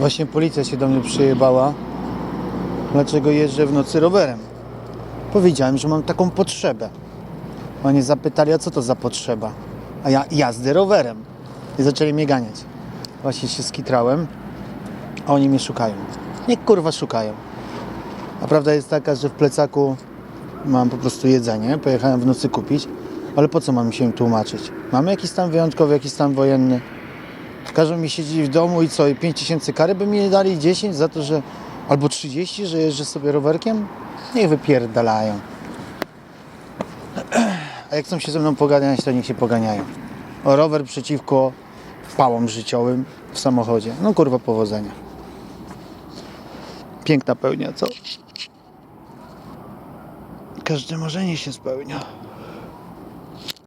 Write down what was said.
Właśnie policja się do mnie przyjebała. Dlaczego jeżdżę w nocy rowerem? Powiedziałem, że mam taką potrzebę. Oni zapytali, a co to za potrzeba? A ja jazdę rowerem. I zaczęli mnie ganiać. Właśnie się skitrałem, a oni mnie szukają. Nie kurwa szukają. A prawda jest taka, że w plecaku mam po prostu jedzenie. Pojechałem w nocy kupić. Ale po co mam się im tłumaczyć? Mamy jakiś stan wyjątkowy, jakiś stan wojenny. Każą mi siedzieć w domu i co, i 5 tysięcy kary by mi dali 10 za to, że albo 30, że jeżdżę sobie rowerkiem? Niech wypierdalają. A jak chcą się ze mną poganiać, to niech się poganiają. O rower przeciwko pałom życiowym w samochodzie. No kurwa powodzenia. Piękna pełnia, co? Każde marzenie się spełnia.